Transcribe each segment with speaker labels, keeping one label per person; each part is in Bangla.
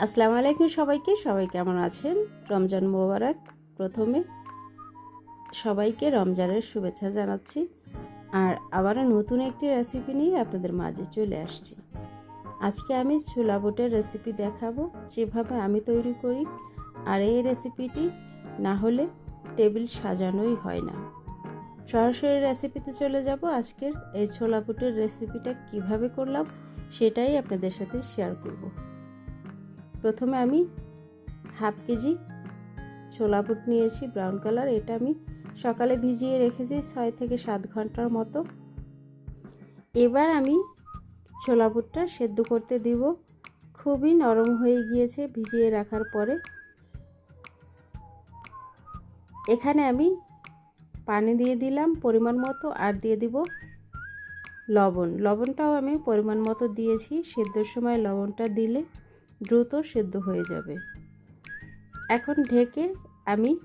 Speaker 1: আসসালামু আলাইকুম সবাইকে। সবাই কেমন আছেন? রমজান মোবারক প্রথমে সবাইকে রমজানের শুভেচ্ছা জানাচ্ছি। আর আবারও নতুন একটি রেসিপি নিয়ে আপনাদের মাঝে চলে আসছি। আজকে আমি ছোলা বুটের রেসিপি দেখাবো। যেভাবে আমি তৈরি করি। আর এই রেসিপিটি না হলে টেবিল সাজানোই হয় না। সরাসরি রেসিপিতে চলে যাব। আজকের এই ছোলা বুটের রেসিপিটা কীভাবে করলাম সেটাই আপনাদের সাথে শেয়ার করব। প্রথমে আমি হাফ কেজি ছোলা বুট নিয়েছি ব্রাউন কালার এটা আমি সকালে ভিজিয়ে রেখেছি ছয় থেকে সাত ঘণ্টার মতো। এবার আমি ছোলা বুটটা সেদ্ধ করতে দিব। খুবই নরম হয়ে গিয়েছে ভিজিয়ে রাখার পরে। এখানে আমি পানি দিয়ে দিলাম পরিমাণ মতো আর দিয়ে দিব লবণ। লবণটাও আমি পরিমাণ মতো দিয়েছি, সেদ্ধর সময় লবণটা দিলে দ্রুত সেদ্ধ হয়ে যাবে। এখন ঢেকে আমি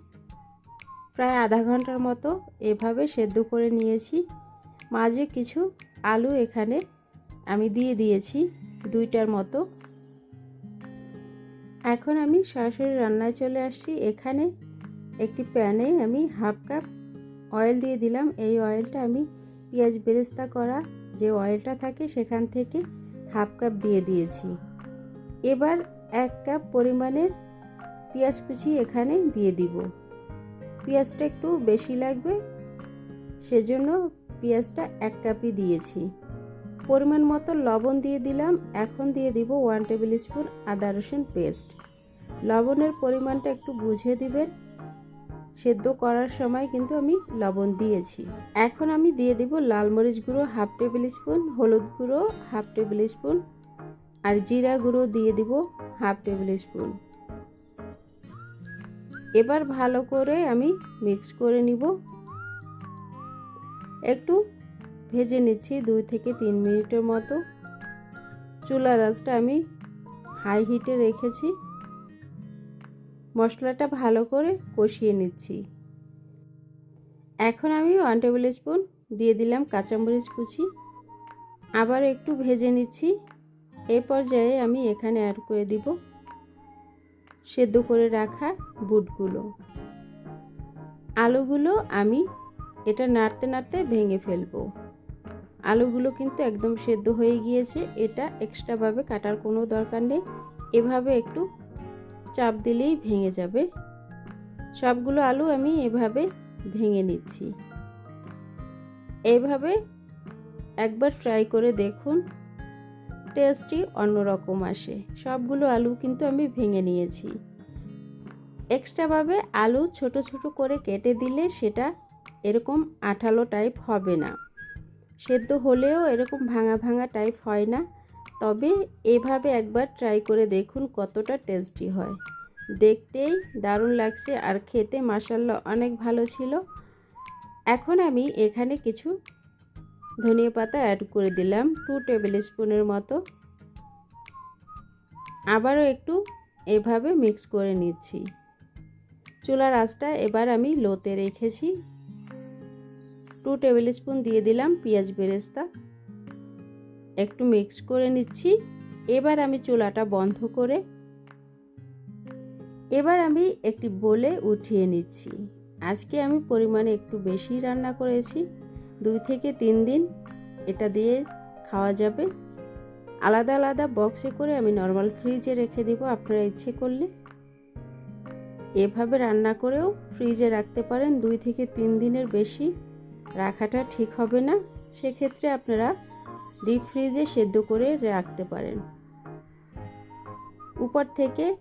Speaker 1: প্রায় আধা ঘণ্টার মতো এভাবে সেদ্ধ করে নিয়েছি। মাঝে কিছু আলু এখানে আমি দিয়ে দিয়েছি দুইটার মতো। এখন আমি সরাসরি রান্নায় চলে আসছি। এখানে একটি প্যানে আমি হাফ কাপ অয়েল দিয়ে দিলাম। এই অয়েলটা আমি পেঁয়াজ বেরেস্তা করা যে অয়েলটা থাকে সেখান থেকে হাফ কাপ দিয়ে দিয়েছি। এবার এক কাপ পরিমাণের পেঁয়াজ কুচি এখানে দিয়ে দিব। পেঁয়াজটা একটু বেশি লাগবে, সেজন্য পেঁয়াজটা এক কাপই দিয়েছি। পরিমাণ মতো লবণ দিয়ে দিলাম, এখন দিয়ে দিব ওয়ান টেবিল স্পুন আদা রসুন পেস্ট। লবণের পরিমাণটা একটু বুঝে দিবেন। সেদ্ধ করার সময় কিন্তু আমি লবণ দিয়েছি। এখন আমি দিয়ে দিব লাল মরিচ গুঁড়ো হাফ টেবিল স্পুন, হলুদ গুঁড়ো হাফ টেবিল স্পুন আর জিরা গুঁড়ো দিয়ে দিব হাফ টেবিল স্পুন। এবার ভালো করে আমি মিক্স করে নিব। একটু ভেজে নিচ্ছি দুই থেকে তিন মিনিটের মতো। চুলার আঁচটা আমি হাই হিটে রেখেছি। মশলাটা ভালো করে কষিয়ে নিচ্ছি। এখন আমি ওয়ান টেবিল স্পুন দিয়ে দিলাম কাঁচামরিচ কুচি। আবার একটু ভেজে নিচ্ছি। এই পর্যায়ে আমি এখানে অ্যাড করে দিব সেদ্ধ করে রাখা বুটগুলো। আলুগুলো আমি এটা নাড়তে নাড়তে ভেঙে ফেলব। আলুগুলো কিন্তু একদম সেদ্ধ হয়ে গিয়েছে, এটা এক্সট্রাভাবে কাটার কোনো দরকার নেই। এভাবে একটু চাপ দিলেই ভেঙে যাবে। সবগুলো আলু আমি এভাবে ভেঙে নিচ্ছি। এইভাবে একবার ট্রাই করে দেখুন টেস্টই অন্যরকম আসে। সবগুলো আলু কিন্তু আমি ভেঙে নিয়েছি। এক্সট্রাভাবে আলু ছোট ছোট করে কেটে দিলে সেটা এরকম আঠালো টাইপ হবে না। সেদ্ধ হলেও এরকম ভাঙা ভাঙা টাইপ হয় না। তবে এভাবে একবার ট্রাই করে দেখুন কতটা টেস্টি হয়। দেখতেই দারুণ লাগছে আর খেতে মাসাল্লা অনেক ভালো ছিল। এখন আমি এখানে কিছু ধনিয়া পাতা অ্যাড করে দিলাম টু টেবিল স্পুনের মতো। আবারও একটু এভাবে মিক্স করে নিচ্ছি। চুলার আঁচটা এবার আমি লোতে রেখেছি। টু টেবিল স্পুন দিয়ে দিলাম পেঁয়াজ বেরেস্তা। একটু মিক্স করে নিচ্ছি। এবার আমি চুলাটা বন্ধ করে এবার আমি একটি বলে উঠিয়ে নিচ্ছি। আজকে আমি পরিমাণে একটু বেশি রান্না করেছি। দুই থেকে তিন দিন এটা দিয়ে খাওয়া যাবে। আলাদা আলাদা বক্সে করে আমি নর্মাল ফ্রিজে রেখে দেব, আপনারা ইচ্ছে করলে। এভাবে রান্না করেও ফ্রিজে রাখতে পারেন, দুই থেকে তিন দিনের বেশি রাখাটা ঠিক হবে না। সেক্ষেত্রে আপনারা ডিপ ফ্রিজে সেদ্ধ করে রাখতে পারেন। উপর থেকে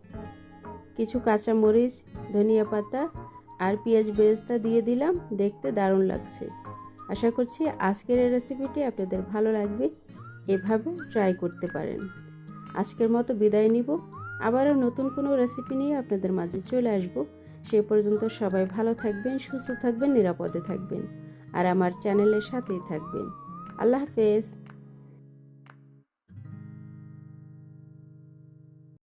Speaker 1: কিছু কাঁচামরিচ, ধনিয়া পাতা আর পেঁয়াজ বেরেস্তা দিয়ে দিলাম, দেখতে দারুণ লাগছে। আশা করছি আজকের এই রেসিপিটি আপনাদের ভালো লাগবে। এভাবে ট্রাই করতে পারেন। আজকের মতো বিদায় নিব। আবারও নতুন কোনো রেসিপি নিয়ে আপনাদের মাঝে চলে আসব। সে পর্যন্ত সবাই ভালো থাকবেন, সুস্থ থাকবেন, নিরাপদে থাকবেন। আর আমার চ্যানেলের সাথেই থাকবেন। আল্লাহ হাফেজ।